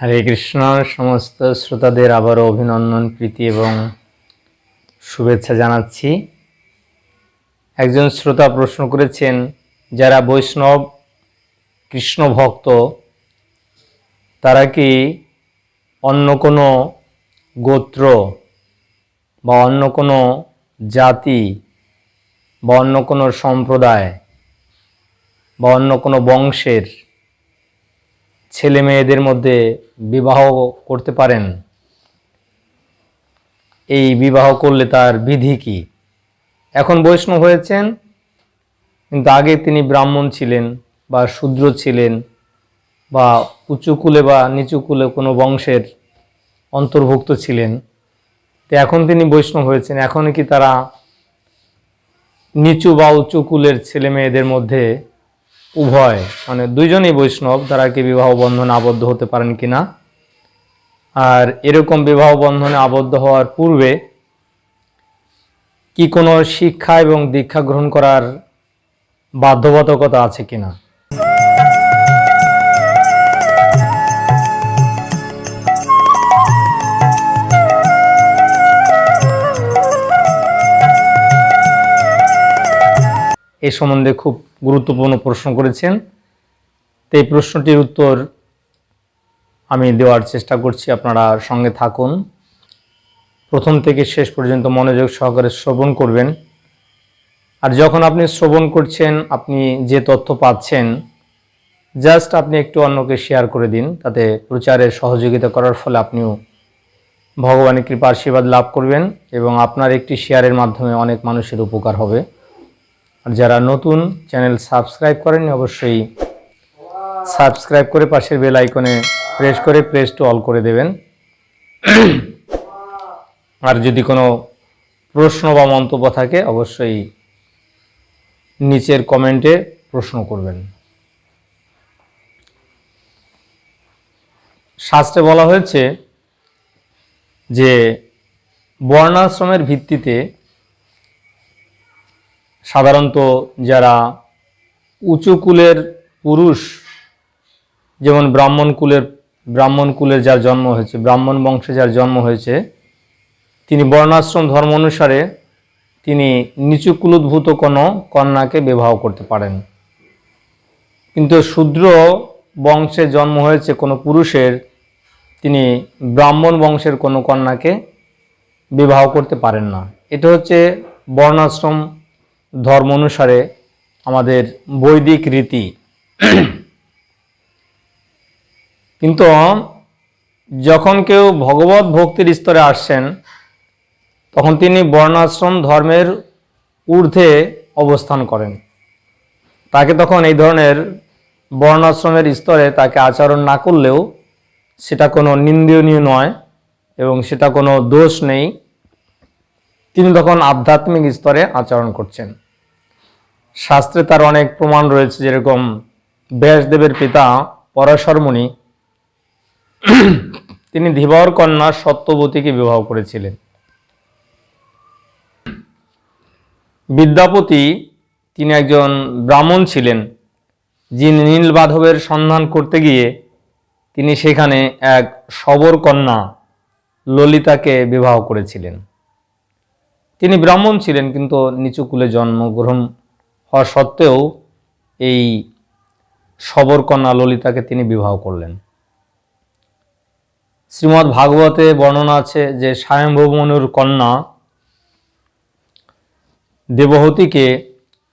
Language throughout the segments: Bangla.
হরে কৃষ্ণ, সমস্ত শ্রোতাদের আবারও অভিনন্দন, প্রীতি এবং শুভেচ্ছা জানাচ্ছি। একজন শ্রোতা প্রশ্ন করেছেন, যারা বৈষ্ণব কৃষ্ণ ভক্ত, তারা কি অন্য কোনো গোত্র বা অন্য কোনো জাতি বা অন্য কোনো সম্প্রদায় বা অন্য কোনো বংশের ছেলে মেয়েদের মধ্যে বিবাহ করতে পারেন। এই বিবাহ করলে তার বিধি কি? এখন বৈষ্ণব হয়েছেন, কিন্তু আগে তিনি ব্রাহ্মণ ছিলেন বা শূদ্র ছিলেন বা উঁচু কুলে বা নিচু কুলে কোনো বংশের অন্তর্ভুক্ত ছিলেন। তো এখন তিনি বৈষ্ণব হয়েছেন। এখন কি তারা নিচু বা উঁচু কুলের ছেলে মেয়েদের মধ্যে উভয় মানে দুইজনই বৈষ্ণব, তারা কি বিবাহ বন্ধনে আবদ্ধ হতে পারেন কি না আর এরকম বিবাহ বন্ধনে আবদ্ধ হওয়ার পূর্বে কি কোনো শিক্ষা এবং দীক্ষা গ্রহণ করার বাধ্যবাধকতা আছে কিনা? এ সম্বন্ধে খুব গুরুত্বপূর্ণ প্রশ্ন করেছেন। তো এই প্রশ্নটির উত্তর আমি দেওয়ার চেষ্টা করছি, আপনারা সঙ্গে থাকুন। প্রথম থেকে শেষ পর্যন্ত মনোযোগ সহকারে শ্রবণ করবেন। আর যখন আপনি শ্রবণ করছেন, আপনি যে তথ্য পাচ্ছেন, জাস্ট আপনি একটু অন্যকে শেয়ার করে দিন, তাতে প্রচারে সহযোগিতা করার ফলে আপনিও ভগবানের কৃপা আশীর্বাদ লাভ করবেন এবং আপনার একটি শেয়ারের মাধ্যমে অনেক মানুষের উপকার হবে। আর যারা নতুন চ্যানেল সাবস্ক্রাইব করেননি, অবশ্যই সাবস্ক্রাইব করে পাশের বেল আইকনে প্রেস করে প্রেস টু অল করে দেবেন। আর যদি কোনো প্রশ্ন বা মন্তব্য থাকে, অবশ্যই নিচের কমেন্টে প্রশ্ন করবেন। শাস্ত্রে বলা হয়েছে যে বর্ণাশ্রমের ভিত্তিতে সাধারণত যারা উঁচু কুলের পুরুষ, যেমন ব্রাহ্মণ কুলের ব্রাহ্মণ কুলের যার জন্ম হয়েছে, ব্রাহ্মণ বংশে যার জন্ম হয়েছে, তিনি বর্ণাশ্রম ধর্ম অনুসারে তিনি নিচু কুলোদ্ভূত কোনো কন্যাকে বিবাহ করতে পারেন। কিন্তু শূদ্র বংশে জন্ম হয়েছে কোনো পুরুষের, তিনি ব্রাহ্মণ বংশের কোনো কন্যাকে বিবাহ করতে পারেন না। এটা হচ্ছে বর্ণাশ্রম ধর্ম অনুসারে আমাদের বৈদিক রীতি। কিন্তু যখন কেউ ভগবত ভক্তির স্তরে আসছেন, তখন তিনি বর্ণাশ্রম ধর্মের ঊর্ধ্বে অবস্থান করেন। তাকে তখন এই ধরনের বর্ণাশ্রমের স্তরে তাকে আচরণ না করলেও সেটা কোনো নিন্দনীয় নয় এবং সেটা কোনো দোষ নেই। তিনি তখন আধ্যাত্মিক স্তরে আচরণ করছেন। শাস্ত্রে তার অনেক প্রমাণ রয়েছে, যেরকম ব্যাসদেবের পিতা পরাশরমণি, তিনি ধীবর কন্যা সত্যবতীকে বিবাহ করেছিলেন। বিদ্যাপতি তিনি একজন ব্রাহ্মণ ছিলেন, যিনি নীলবাধবের সন্ধান করতে গিয়ে তিনি সেখানে এক সবর কন্যা ললিতাকে বিবাহ করেছিলেন। তিনি ব্রাহ্মণ ছিলেন, কিন্তু নিচু কুলে জন্মগ্রহণ হওয়া সত্ত্বেও এই সবরকন্যা ললিতাকে তিনি বিবাহ করলেন। শ্রীমৎ ভাগবতে বর্ণনা আছে যে স্বয়ংভৌমনুর কন্যা দেবহতীকে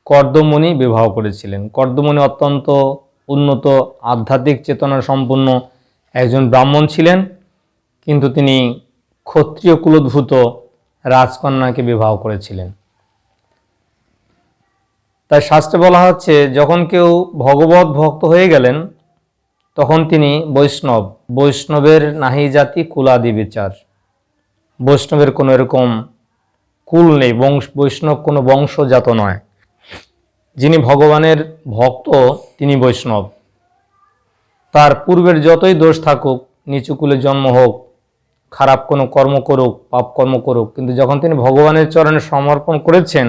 কর্দমণি বিবাহ করেছিলেন। কর্দমণি অত্যন্ত উন্নত, আধ্যাত্মিক চেতনা সম্পন্ন একজন ব্রাহ্মণ ছিলেন, কিন্তু তিনি ক্ষত্রিয় কুলোদ্ভূত রাজকন্যাকে বিবাহ করেছিলেন। তাই শাস্ত্রে বলা হচ্ছে, যখন কেউ ভগবত ভক্ত হয়ে গেলেন, তখন তিনি বৈষ্ণব। বৈষ্ণবের নাহি জাতি কুলাদি বিচার। বৈষ্ণবের কোনো এরকম কুল নেই, বংশ, বৈষ্ণব কোনো বংশজাত নয়। যিনি ভগবানের ভক্ত, তিনি বৈষ্ণব। তার পূর্বের যতই দোষ থাকুক, নিচু কুলে জন্ম হোক, খারাপ কোনো কর্ম করুক, পাপ কর্ম করুক, কিন্তু যখন তিনি ভগবানের চরণে সমর্পণ করেছেন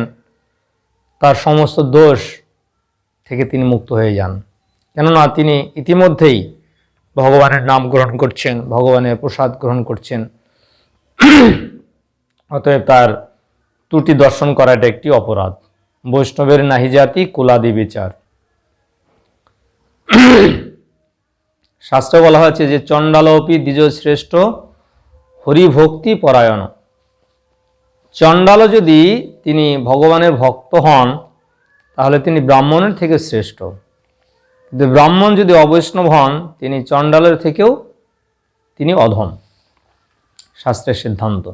তার সমস্ত দোষ থেকে তিনি মুক্ত হয়ে যান। কেননা তিনি ইতিমধ্যেই ভগবানের নাম গ্রহণ করছেন, ভগবানের প্রসাদ গ্রহণ করছেন। অতএব তার ত্রুটি দর্শন করাটা একটি অপরাধ। বৈষ্ণবের নাহি জাতি কুলাদি বিচার। শাস্ত্রে বলা হয়েছে যে চণ্ডালোপি দ্বিজ শ্রেষ্ঠ হরিভক্তি পরায়ণ। চণ্ডালও যদি তিনি ভগবানের ভক্ত হন, তাহলে তিনি ব্রাহ্মণের থেকে শ্রেষ্ঠ। কিন্তু ব্রাহ্মণ যদি অবৈষ্ণব হন, তিনি চণ্ডালের থেকেও তিনি অধম। শাস্ত্রের সিদ্ধান্ত।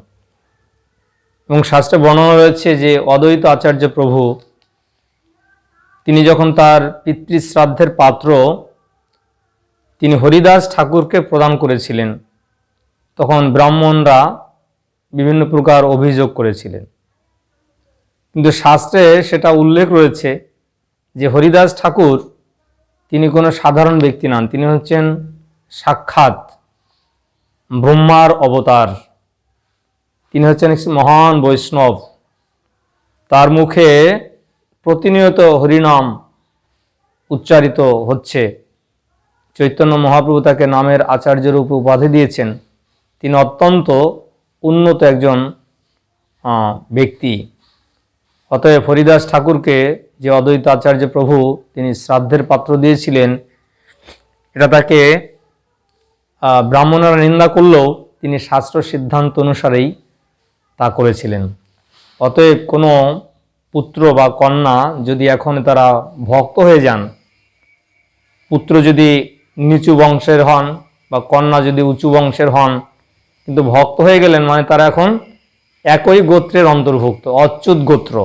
এবং শাস্ত্রে বর্ণনা রয়েছে যে অদ্বৈত আচার্য প্রভু, তিনি যখন তার পিতৃশ্রাদ্ধের পাত্র, তিনি হরিদাস ঠাকুরকে প্রদান করেছিলেন, তখন ব্রাহ্মণরা বিভিন্ন প্রকার অভিযোগ করেছিলেন। কিন্তু শাস্ত্রে সেটা উল্লেখ রয়েছে যে হরিদাস ঠাকুর তিনি কোনো সাধারণ ব্যক্তি নন, তিনি হচ্ছেন সাক্ষাৎ ব্রহ্মার অবতার। তিনি হচ্ছেন মহান বৈষ্ণব। তার মুখে প্রতিনিয়ত হরিনাম উচ্চারিত হচ্ছে। চৈতন্য মহাপ্রভু তাকে নামের আচার্য রূপে উপাধি দিয়েছেন। তিনি অত্যন্ত উন্নত একজন ব্যক্তি। অতএব হরিদাস ঠাকুরকে যে অদ্বৈত আচার্য প্রভু তিনি শ্রাদ্ধের পাত্র দিয়েছিলেন, এটা তাকে ব্রাহ্মণরা নিন্দা করলেও তিনি শাস্ত্র সিদ্ধান্ত অনুসারেই তা করেছিলেন। অতএব কোনো পুত্র বা কন্যা যদি এখন তারা ভক্ত হয়ে যান, পুত্র যদি নিচু বংশের হন বা কন্যা যদি উঁচু বংশের হন কিন্তু ভক্ত হয়ে গেলেন মানে তারা এখন একই গোত্রের অন্তর্ভুক্ত, অচ্যুত গোত্র।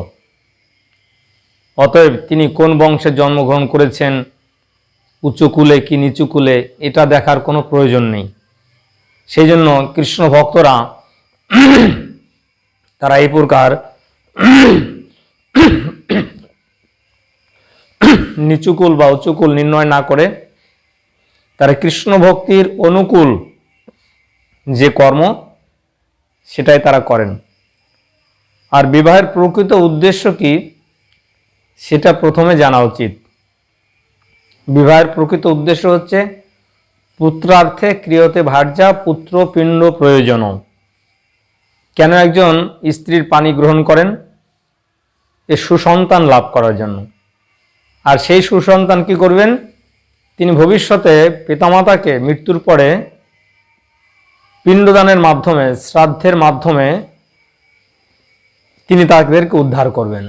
অতএব তিনি কোন বংশে জন্মগ্রহণ করেছেন, উঁচু কুলে কি নিচু কুলে, এটা দেখার কোনো প্রয়োজন নেই। সেই জন্য কৃষ্ণ ভক্তরা তারা এই প্রকার নিচুকুল বা উঁচুকুল নির্ণয় না করে তারা কৃষ্ণ ভক্তির অনুকূল যে কর্ম, সেটাই তারা করেন। আর বিবাহের প্রকৃত উদ্দেশ্য কি, সেটা প্রথমে জানা উচিত। বিবাহের প্রকৃত উদ্দেশ্য হচ্ছে পুত্রার্থে ক্রিয়তে ভার্যা পুত্র পিণ্ড প্রয়োজন। কেন একজন স্ত্রীর পানি গ্রহণ করেন? এ সুসন্তান লাভ করার জন্য। আর সেই সুসন্তান কি করবেন? তিনি ভবিষ্যতে পিতামাতাকে মৃত্যুর পরে পিণ্ডদানের মাধ্যমে, শ্রাদ্ধের মাধ্যমে তিনি তাদেরকে উদ্ধার করবেন।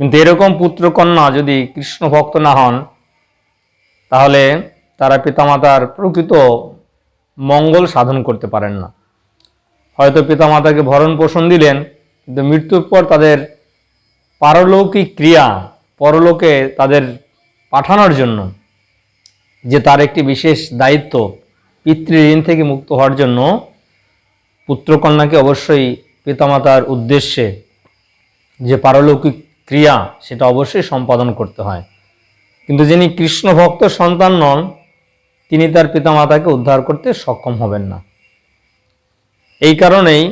কিন্তু এরকম পুত্রকন্যা যদি কৃষ্ণ ভক্ত না হন, তাহলে তারা পিতামাতার প্রকৃত মঙ্গল সাধন করতে পারেন না। হয়তো পিতামাতাকে ভরণ পোষণ দিলেন, কিন্তু মৃত্যুর পর তাদের পারলৌকিক ক্রিয়া পরলোকে তাদের পাঠানোর জন্য যে তার একটি বিশেষ দায়িত্ব পিতৃঋণ থেকে মুক্ত হওয়ার জন্য পুত্রকন্যাকে অবশ্যই পিতামাতার উদ্দেশ্যে যে পারলৌকিক ক্রিয়া, সেটা অবশ্যই সম্পাদন করতে হয়। কিন্তু যিনি কৃষ্ণ ভক্ত সন্তান নন, তিনি তার পিতামাতাকে উদ্ধার করতে সক্ষম হবেন না। এই কারণেই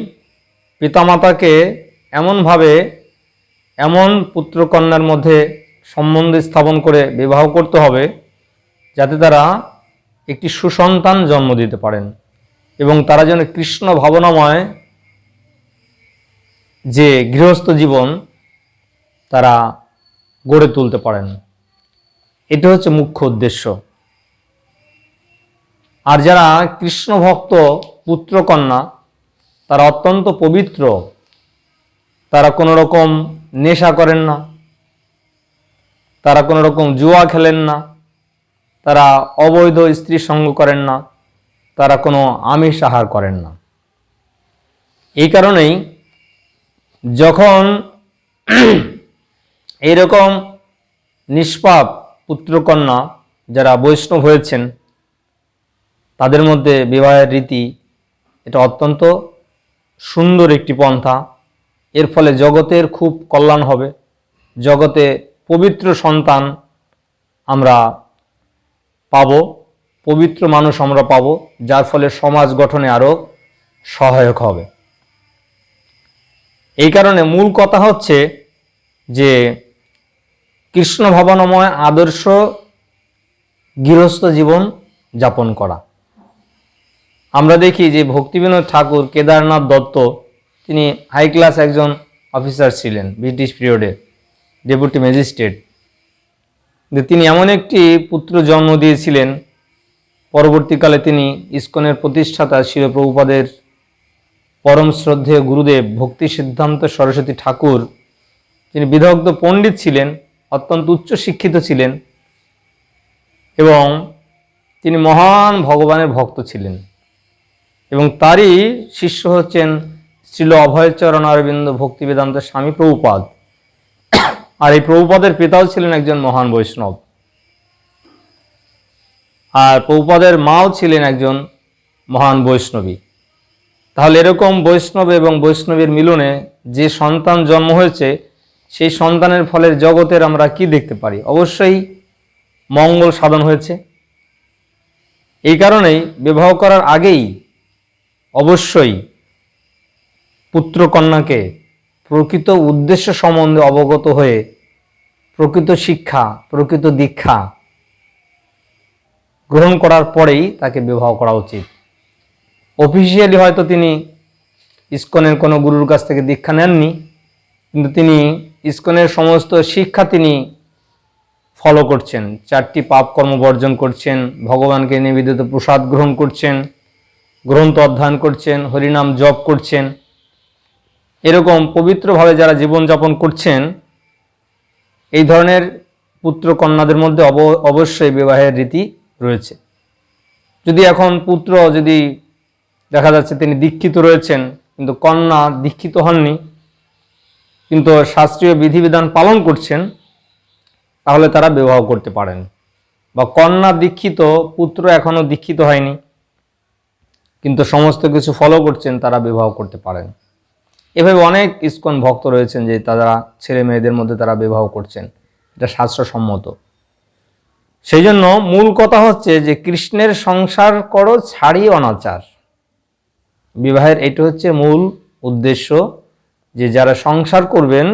পিতামাতাকে এমনভাবে এমন পুত্রকন্যার মধ্যে সম্বন্ধ স্থাপন করে বিবাহ করতে হবে, যাতে তারা একটি সুসন্তান জন্ম দিতে পারেন এবং তারা যেন কৃষ্ণ ভাবনাময় যে গৃহস্থ জীবন তারা গড়ে তুলতে পারেন। এটা হচ্ছে মুখ্য উদ্দেশ্য। আর যারা কৃষ্ণ ভক্ত পুত্রকন্যা তারা অত্যন্ত পবিত্র। তারা কোনো রকম নেশা করেন না। তারা কোনো রকম জুয়া খেলেন না। তারা অবৈধ স্ত্রী সঙ্গ করেন না, তারা কোনো আমিষ আহার করেন না। এই কারণেই যখন এইরকম নিষ্পাপ পুত্রকন্যা যারা বৈষ্ণব হয়েছেন, তাদের মধ্যে বিবাহের রীতি এটা অত্যন্ত সুন্দর একটি পন্থা। এর ফলে জগতের খুব কল্যাণ হবে। জগতে পবিত্র সন্তান আমরা পাব, পবিত্র মানুষ আমরা পাব, যার ফলে সমাজ গঠনে আরও সহায়ক হবে। এই কারণে মূল কথা হচ্ছে যে কৃষ্ণ ভবনময় আদর্শ গৃহস্থ জীবন যাপন করা। আমরা দেখি যে ভক্তিবিনোদ ঠাকুর কেদারনাথ দত্ত, তিনি হাই ক্লাস একজন অফিসার ছিলেন ব্রিটিশ পিরিয়ডে ডেপুটি ম্যাজিস্ট্রেট যে তিনি এমন একটি পুত্র জন্ম দিয়েছিলেন, পরবর্তীকালে তিনি ইস্কনের প্রতিষ্ঠাতা শিলপ্রভুপাদের পরম শ্রদ্ধেয় গুরুদেব ভক্তি সিদ্ধান্ত সরস্বতী ঠাকুর তিনি বিদগ্ধ পণ্ডিত ছিলেন, অত্যন্ত উচ্চ শিক্ষিত ছিলেন এবং তিনি মহান ভগবানের ভক্ত ছিলেন এবং তারই শিষ্য হচ্ছেন শ্রীল অভয়চরণ অরবিন্দ ভক্তিবেদান্ত স্বামী প্রভুপাদ। আর এই প্রভুপাদের পিতাও ছিলেন একজন মহান বৈষ্ণব। আর প্রভুপাদের মাও ছিলেন একজন মহান বৈষ্ণবী। তাহলে এরকম বৈষ্ণব এবং বৈষ্ণবীর মিলনে যে সন্তান জন্ম হয়েছে, সেই সন্তানের ফলে জগতের আমরা কি দেখতে পারি? অবশ্যই মঙ্গল সাধন হয়েছে। এই কারণেই বিবাহ করার আগেই অবশ্যই পুত্রকন্যাকে প্রকৃত উদ্দেশ্য সম্বন্ধে অবগত হয়ে প্রকৃত শিক্ষা, প্রকৃত দীক্ষা গ্রহণ করার পরেই তাকে বিবাহ করা উচিত। অফিসিয়ালি হয়তো তিনি ইস্কনের কোনো গুরুর কাছ থেকে দীক্ষা নেননি, কিন্তু তিনি ইস্কনের সমস্ত শিক্ষা তিনি ফলো করছেন। চারটি পাপ কর্ম বর্জন করছেন, ভগবানকে নিবেদিত প্রসাদ গ্রহণ করছেন, গ্রন্থ অধ্যয়ন করছেন, হরিনাম জপ করছেন। এরকম পবিত্রভাবে যারা জীবনযাপন করছেন এই ধরনের পুত্র কন্যাদের মধ্যে অব, অবশ্যই বিবাহের রীতি রয়েছে। যদি এখন পুত্র যদি দেখা যাচ্ছে তিনি দীক্ষিত রয়েছেন, কিন্তু কন্যা দীক্ষিত হননি, কিন্তু শাস্ত্রীয় বিধিবিধান পালন করছেন, তাহলে তারা বিবাহ করতে পারেন। বা কন্যা দীক্ষিত, পুত্র এখনও দীক্ষিত হয়নি, কিন্তু সমস্ত কিছু ফলো করছেন, তারা বিবাহ করতে পারেন। এভাবে অনেক ইস্কন ভক্ত রয়েছেন যে তারা ছেলে মেয়েদের মধ্যে তারা বিবাহ করছেন। এটা শাস্ত্রসম্মত। সেই জন্য মূল কথা হচ্ছে যে কৃষ্ণের সংসার করো ছাড়ি অনাচার। বিবাহের এটা হচ্ছে মূল উদ্দেশ্য যে যারা সংসার করবেন,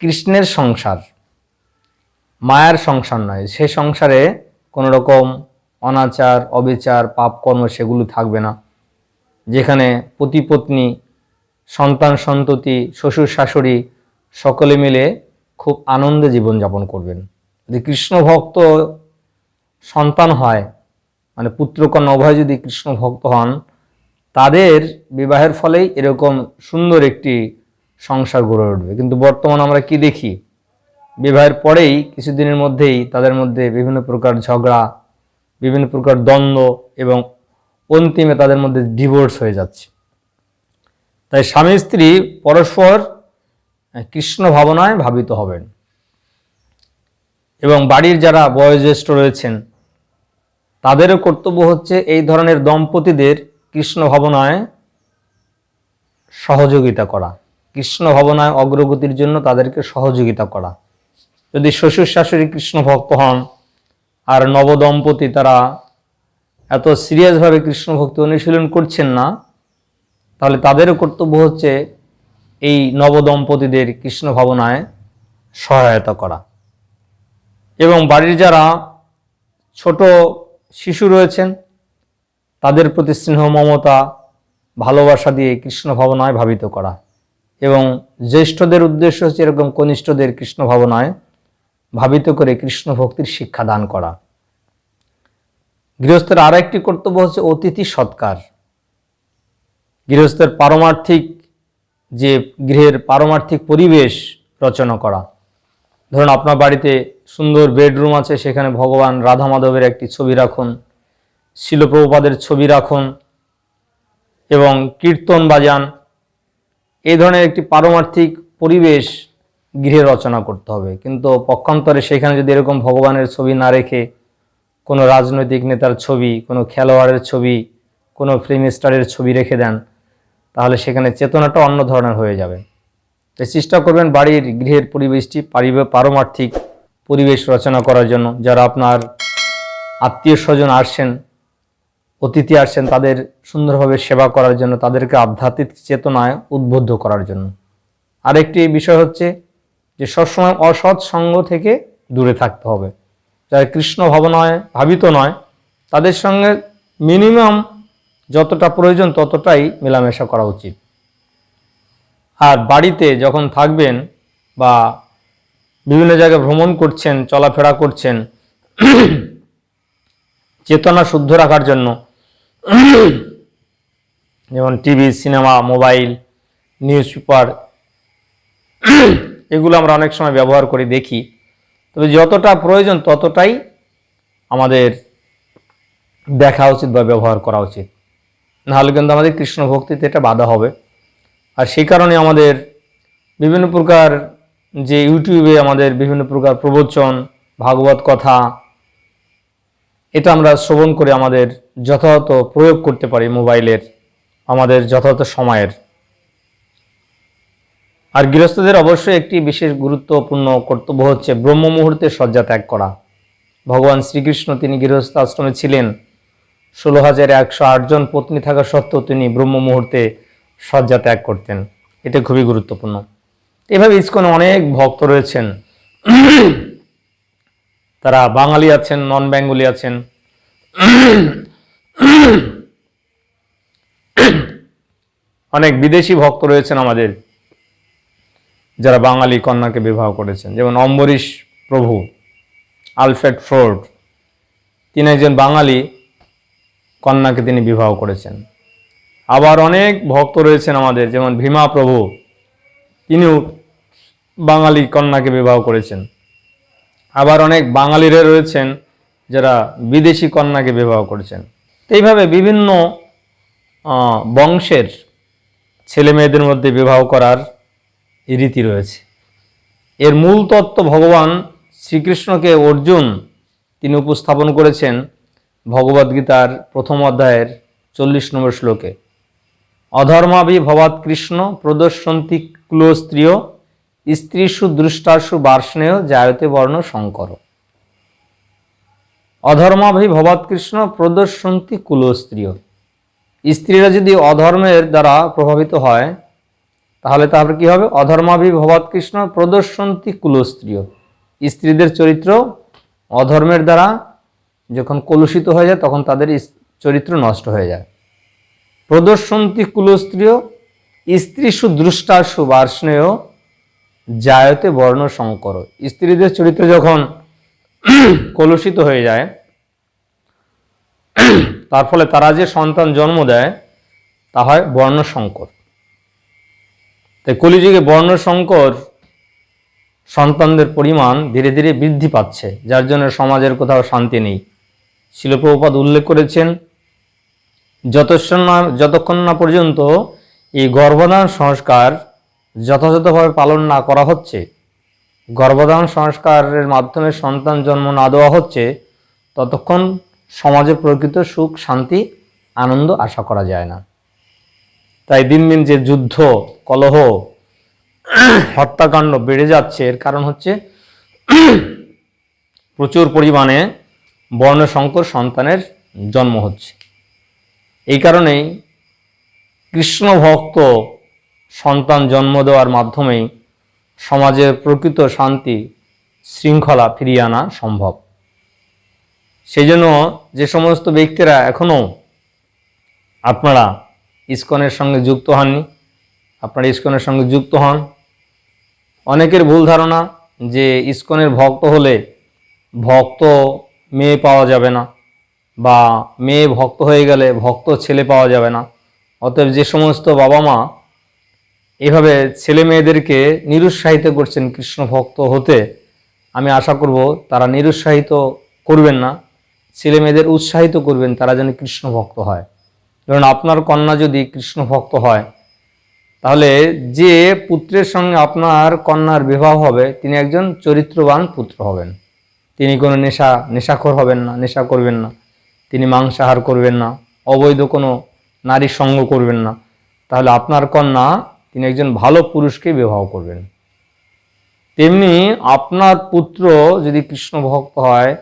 কৃষ্ণের সংসার, মায়ার সংসার নয়, সে সংসারে কোনো রকম অনাচার, অবিচার পাপকর্ম সেগুলো থাকবে না। যেখানে পতি পত্নী সন্তান, সন্ততি, শ্বশুর, শাশুড়ি সকলে মিলে খুব আনন্দে জীবনযাপন করবেন। যদি কৃষ্ণ ভক্ত সন্তান হয় মানে পুত্রকন্যা উভয় যদি কৃষ্ণ ভক্ত হন, তাদের বিবাহের ফলেই এরকম সুন্দর একটি সংসার গড়ে উঠবে। কিন্তু বর্তমান আমরা কি দেখি? বিবাহের পরেই কিছুদিনের মধ্যেই তাদের মধ্যে বিভিন্ন প্রকার ঝগড়া, বিভিন্ন প্রকার দ্বন্দ্ব এবং অন্তিমে তাদের মধ্যে ডিভোর্স হয়ে যাচ্ছে। তাই স্বামী স্ত্রী পরস্পর কৃষ্ণ ভাবনায় ভাবিত হবেন। এবং বাড়ির যারা বয়োজ্যেষ্ঠ রয়েছেন, তাদেরও কর্তব্য হচ্ছে এই ধরনের দম্পতিদের কৃষ্ণ ভাবনায় সহযোগিতা করা। কৃষ্ণ ভাবনায় অগ্রগতির জন্য তাদেরকে সহযোগিতা করা। যদি শ্বশুর শাশুড়ি কৃষ্ণ ভক্ত হন, আর নবদম্পতি তারা এত সিরিয়াসভাবে কৃষ্ণ ভক্তি অনুশীলন করছেন না তাহলে তাদেরও কর্তব্য হচ্ছে এই নবদম্পতিদের কৃষ্ণ ভাবনায় সহায়তা করা। এবং বাড়ির যারা ছোট শিশু রয়েছেন, তাদের প্রতি স্নেহ মমতা ভালোবাসা দিয়ে কৃষ্ণ ভাবনায় ভাবিত করা। এবং জ্যেষ্ঠদের উদ্দেশ্য হচ্ছে এরকম কনিষ্ঠদের কৃষ্ণ ভাবনায় ভাবিত করে কৃষ্ণ ভক্তির শিক্ষা দান করা। গৃহস্থের আর একটি কর্তব্য হচ্ছে অতিথি সৎকার। গৃহস্থের পারমার্থিক যে গৃহের পারমার্থিক পরিবেশ রচনা করা। ধরুন আপনার বাড়িতে সুন্দর বেডরুম আছে, সেখানে ভগবান রাধা মাধবের একটি ছবি রাখুন শিলপ্রভুপাদের ছবি রাখুন এবং কীর্তন বাজান এই ধরনের একটি পারমার্থিক পরিবেশ গৃহে রচনা করতে হবে। কিন্তু পক্ষান্তরে সেখানে যদি এরকম ভগবানের ছবি না রেখে কোনো রাজনৈতিক নেতার ছবি, কোনো খেলোয়াড়ের ছবি, কোনো ফিল্ম স্টারের ছবি রেখে দেন তাহলে সেখানে চেতনাটা অন্য ধরনের হয়ে যাবে। তাই চেষ্টা করবেন বাড়ির গৃহের পরিবেশটি পারিব- পারমার্থিক পরিবেশ রচনা করার জন্য। যারা আপনার আত্মীয় স্বজন আসছেন, অতিথি আসছেন, তাদের সুন্দরভাবে সেবা করার জন্য, তাদেরকে আধ্যাত্মিক চেতনায় উদ্বুদ্ধ করার জন্য। আরেকটি বিষয় হচ্ছে যে সবসময় অসৎ সঙ্গ থেকে দূরে থাকতে হবে। যারা কৃষ্ণ ভাব নয় ভাবিত নয়, তাদের সঙ্গে মিনিমাম যতটা প্রয়োজন ততটাই মেলামেশা করা উচিত। আর বাড়িতে যখন থাকবেন বা বিভিন্ন জায়গায় ভ্রমণ করছেন, চলাফেরা করছেন, চেতনা শুদ্ধ রাখার জন্য, যেমন TV, cinema, mobile, news paper, এগুলো আমরা অনেক সময় ব্যবহার করি দেখি। তবে যতটা প্রয়োজন ততটাই আমাদের দেখা উচিত বা ব্যবহার করা উচিত। নাহলে কিন্তু আমাদের কৃষ্ণ ভক্তিতে এটা বাধা হবে। আর সেই কারণে আমাদের বিভিন্ন প্রকার যে ইউটিউবে আমাদের বিভিন্ন প্রকার প্রবচন, ভাগবত কথা, এটা আমরা শ্রবণ করে আমাদের যথাযথ প্রয়োগ করতে পারি মোবাইলের, আমাদের যথাযথ সময়ের। আর গৃহস্থদের অবশ্যই একটি বিশেষ গুরুত্বপূর্ণ কর্তব্য হচ্ছে ব্রহ্ম মুহূর্তে শয্যা ত্যাগ করা। ভগবান শ্রীকৃষ্ণ তিনি গৃহস্থ আশ্রমে ছিলেন। ষোলো হাজার একশো আটজন পত্নী থাকা সত্ত্বেও তিনি ব্রহ্ম মুহূর্তে শয্যা ত্যাগ করতেন। এটা খুবই গুরুত্বপূর্ণ। এভাবে ইস্কনে অনেক ভক্ত রয়েছেন। তারা বাঙালি আছেন নন বেঙ্গলি আছেন। অনেক বিদেশি ভক্ত রয়েছেন আমাদের, যারা বাঙালি কন্যাকে বিবাহ করেছেন। যেমন অম্বরীশ প্রভু, আলফ্রেড ফোর্ড। তিনি একজন বাঙালি। কন্যাকে তিনি বিবাহ করেছেন। আবার অনেক ভক্ত রয়েছেন আমাদের, যেমন ভীমা প্রভু তিনিও বাঙালি কন্যাকে বিবাহ করেছেন। আবার অনেক বাঙালিরা রয়েছেন যারা বিদেশি কন্যাকে বিবাহ করেছেন। এইভাবে বিভিন্ন বংশের ছেলে মেয়েদের মধ্যে বিবাহ করার রীতি রয়েছে। এর মূল তত্ত্ব ভগবান শ্রীকৃষ্ণকে অর্জুন তিনি উপস্থাপন করেছেন ভগবদ্গীতার প্রথম অধ্যায়ের চল্লিশ নম্বর শ্লোকে অধর্মাভি ভবাত কৃষ্ণ প্রদর্শন্তি কুল স্ত্রিয় স্ত্রীষু দৃষ্টাসু বার্ষ্ণেয় জায়তে বর্ণ শঙ্কর। অধর্মাভি ভবাত কৃষ্ণ প্রদর্শন্তি কুল স্ত্রিয় স্ত্রীরা যদি অধর্মের দ্বারা প্রভাবিত হয়, তাহলে তারপরে কি হবে? অধর্মাভি ভবাত কৃষ্ণ প্রদর্শন্তি কুলস্ত্রীয়। স্ত্রীদের চরিত্র অধর্মের দ্বারা যখন কলুষিত হয়ে যায়, তখন তাদের চরিত্র নষ্ট হয়ে যায়। প্রদর্শন্তি কুলস্ত্রীয়, স্ত্রী সুদৃষ্টাসু বার্ষ্ণেয় জায়তে বর্ণ শঙ্কর। স্ত্রীদের চরিত্র যখন কলুষিত হয়ে যায়, তার ফলে তারা যে সন্তান জন্ম দেয়, তা হয় বর্ণ সংকর তাই কলিযুগে বর্ণ সংকর সন্তানদের পরিমাণ ধীরে ধীরে বৃদ্ধি পাচ্ছে, যার জন্য সমাজের কোথাও শান্তি নেই। শিলপ্রপাত উল্লেখ করেছেন, যতক্ষণ না যতক্ষণ না পর্যন্ত এই গর্ভধারণ সংস্কার যথাযথভাবে পালন না করা হচ্ছে গর্ভধান সংস্কারের মাধ্যমে সন্তান জন্ম না দেওয়া হচ্ছে, ততক্ষণ সমাজে প্রকৃত সুখ, শান্তি, আনন্দ আশা করা যায় না। তাই দিন দিন যে যুদ্ধ, কলহ, হত্যাকাণ্ড বেড়ে যাচ্ছে, এর কারণ হচ্ছে প্রচুর পরিমাণে বর্ণসংকর সন্তানের জন্ম হচ্ছে। এই কারণেই কৃষ্ণ ভক্ত সন্তান জন্ম দেওয়ার মাধ্যমেই সমাজের প্রকৃত শান্তি শৃঙ্খলা ফিরিয়ে আনা সম্ভব। সেই জন্য যে সমস্ত ব্যক্তিরা এখনও আপনারা ইস্কনের সঙ্গে যুক্ত হননি, আপনারা ইস্কনের সঙ্গে যুক্ত হন। অনেকের ভুল ধারণা যে ইস্কনের ভক্ত হলে ভক্ত মেয়ে পাওয়া যাবে না বা মেয়ে ভক্ত হয়ে গেলে ভক্ত ছেলে পাওয়া যাবে না। অতএব যে সমস্ত বাবা মা এভাবে ছেলে মেয়েদেরকে নিরুৎসাহিত করছেন কৃষ্ণ ভক্ত হতে, আমি আশা করব তারা নিরুৎসাহিত করবেন না, ছেলে মেয়েদের উৎসাহিত করবেন তারা যেন কৃষ্ণ ভক্ত হয়। ধরুন আপনার কন্যা যদি কৃষ্ণ ভক্ত হয়, তাহলে যে পুত্রের সঙ্গে আপনার কন্যার বিবাহ হবে, তিনি একজন চরিত্রবান পুত্র হবেন। তিনি কোনো নেশা, নেশাখোর হবেন না, নেশা করবেন না। তিনি মাংসাহার করবেন না, অবৈধ কোনো নারীর সঙ্গ করবেন না। তাহলে আপনার কন্যা, তিনি একজন ভালো পুরুষকে বিবাহ করবেন। তেমনি আপনার পুত্র যদি কৃষ্ণ ভক্ত হয়,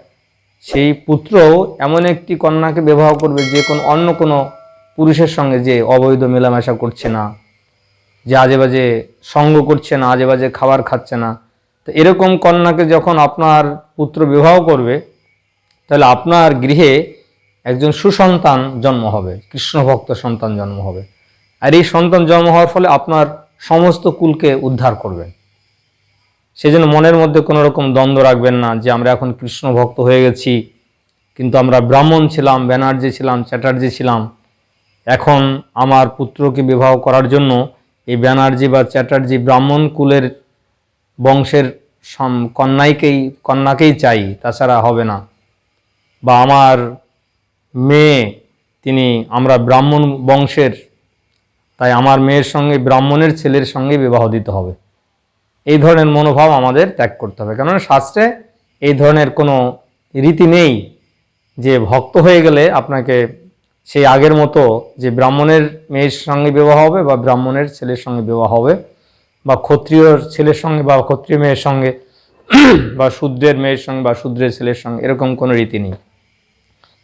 সেই পুত্রও এমন একটি কন্যাকে বিবাহ করবে যে কোন অন্য কোনো পুরুষের সঙ্গে যে অবৈধ মেলামেশা করছে না, যে আজে বাজে সঙ্গ করছে না আজে বাজে খাবার খাচ্ছে না তো এরকম কন্যাকে যখন আপনার পুত্র বিবাহ করবে, তাহলে আপনার গৃহে একজন সুসন্তান জন্ম হবে কৃষ্ণ ভক্ত সন্তান জন্ম হবে। আর এই সন্তান জন্ম হওয়ার ফলে আপনার সমস্ত কুলকে উদ্ধার করবেন। সেজন্য মনের মধ্যে কোনো রকম দ্বন্দ্ব রাখবেন না যে আমরা এখন কৃষ্ণ ভক্ত হয়ে গেছি, কিন্তু আমরা ব্রাহ্মণ ছিলাম, ব্যানার্জি ছিলাম, চ্যাটার্জি ছিলাম। এখন আমার পুত্রকে বিবাহ করার জন্য এই ব্যানার্জি বা চ্যাটার্জি ব্রাহ্মণ কুলের বংশের কন্যাইকেই, কন্যাকেই চাই, তাছাড়া হবে না। বা আমার মেয়ে, তিনি আমরা ব্রাহ্মণ বংশের, তাই আমার মেয়ের সঙ্গে, ব্রাহ্মণের ছেলের সঙ্গে বিবাহ দিতে হবে। এই ধরনের মনোভাব আমাদের ত্যাগ করতে হবে। কেননা শাস্ত্রে এই ধরনের কোনো রীতি নেই যে ভক্ত হয়ে গেলে আপনাকে সেই আগের মতো যে ব্রাহ্মণের মেয়ের সঙ্গে বিবাহ হবে বা ব্রাহ্মণের ছেলের সঙ্গে বিবাহ হবে বা ক্ষত্রিয়র ছেলের সঙ্গে বা ক্ষত্রিয় মেয়ের সঙ্গে, বা শূদ্রের মেয়ের সঙ্গে বা শূদ্রের ছেলের সঙ্গে, এরকম কোনো রীতি নেই।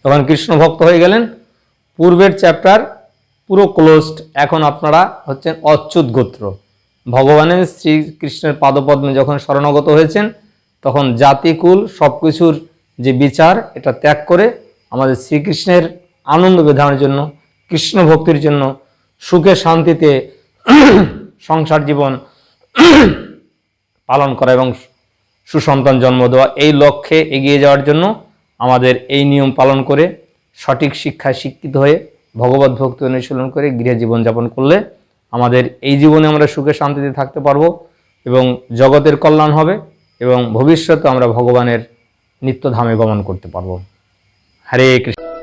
তখন কৃষ্ণ ভক্ত হয়ে গেলেন। পূর্বের চ্যাপ্টার পুরো ক্লোজড। এখন আপনারা হচ্ছেন অচ্যুত গোত্র। ভগবানের শ্রীকৃষ্ণের পাদপদ্মে যখন শরণাগত হয়েছেন, তখন জাতিকুল সব কিছুর যে বিচার, এটা ত্যাগ করে আমাদের শ্রীকৃষ্ণের আনন্দ বিধানের জন্য কৃষ্ণ ভক্তির জন্য সুখে শান্তিতে সংসার জীবন পালন করা এবং সুসন্তান জন্ম দেওয়া এই লক্ষ্যে এগিয়ে যাওয়ার জন্য আমাদের এই নিয়ম পালন করে সঠিক শিক্ষায় শিক্ষিত হয়ে ভগবত ভক্তি অনুশীলন করে গৃহে জীবনযাপন করলে আমাদের এই জীবনে আমরা সুখে শান্তিতে থাকতে পারব এবং জগতের কল্যাণ হবে এবং ভবিষ্যতে আমরা ভগবানের নিত্যধামে গমন করতে পারব। হরে কৃষ্ণ।